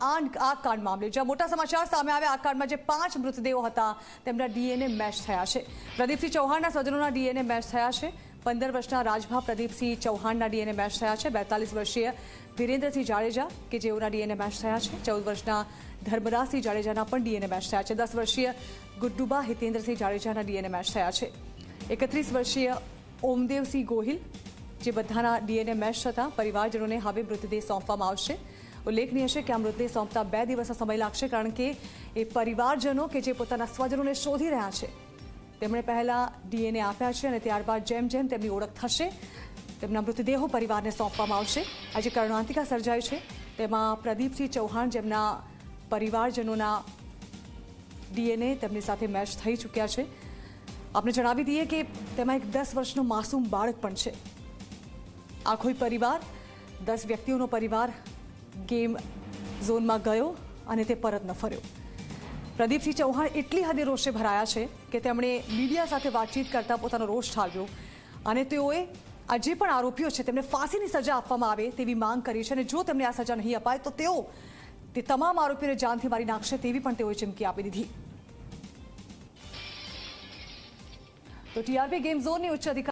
આ કાંડ મામલે. જ્યાં મોટા સમાચાર સામે આવ્યા, આ કાંડમાં જે પાંચ મૃતદેહો હતા, તેમના ડીએનએ મેચ થયા છે. પ્રદીપસિંહ ચૌહાણના સ્વજનોના ડીએનએ મેચ થયા છે. પંદર વર્ષના રાજભા પ્રદીપસિંહ ચૌહાણના ડીએનએ મેચ થયા છે. બેતાલીસ વર્ષીય વિરેન્દ્રસિંહ જાડેજા, કે જેઓના ડીએનએ મેચ થયા છે. ચૌદ વર્ષના ધર્મરાજસિંહ જાડેજાના પણ ડીએનએ મેચ થયા છે. દસ વર્ષીય ગુડ્ડુબા હિતેન્દ્રસિંહ જાડેજાના ડીએનએ મેચ થયા છે. એકત્રીસ વર્ષીય ઓમદેવસિંહ ગોહિલ, જે બધાના ડીએનએ મેચ થતા પરિવારજનોને હવે મૃતદેહ સોંપવામાં આવશે. ઉલ્લેખનીય છે કે આ મૃતદેહ સોંપતા બે દિવસનો સમય લાગશે કારણ કે એ પરિવારજનો કે જે પોતાના સ્વજનોને શોધી રહ્યા છે. તેમણે પહેલાં ડીએનએ આપ્યા છે અને ત્યારબાદ જેમ જેમ તેમની ઓળખ થશે, તેમના મૃતદેહો પરિવારને સોંપવામાં આવશે. આજે કરુણાંતિકા સર્જાઈ છે. તેમાં પ્રદીપસિંહ ચૌહાણ જેમના પરિવારજનોના ડીએનએ તેમની સાથે મેચ થઈ ચૂક્યા છે. આપણે જણાવી દઈએ કે તેમાં એક દસ વર્ષનો માસૂમ બાળક પણ છે. આખો પરિવાર? દસ વ્યક્તિઓનો પરિવાર ગેમ ઝોનમાં ગયો અને તે પરત ન ફર્યો. પ્રદીપસિંહ ચૌહાણ એટલી હદે રોષે ભરાયા છે કે તેમણે મીડિયા સાથે વાતચીત કરતા પોતાનો રોષ ઠાલવ્યો અને તેઓએ આ જે પણ આરોપીઓ છે તેમને ફાંસીની સજા આપવામાં આવે તેવી માંગ કરી છે અને જો તેમને આ સજા નહીં અપાય તો તેઓ તે તમામ આરોપીઓને જાનથી મારી નાખશે તેવી પણ તેઓએ ચીમકી આપી દીધી. તો ટીઆરપી ગેમ ઝોનની ઉચ્ચ અધિકારી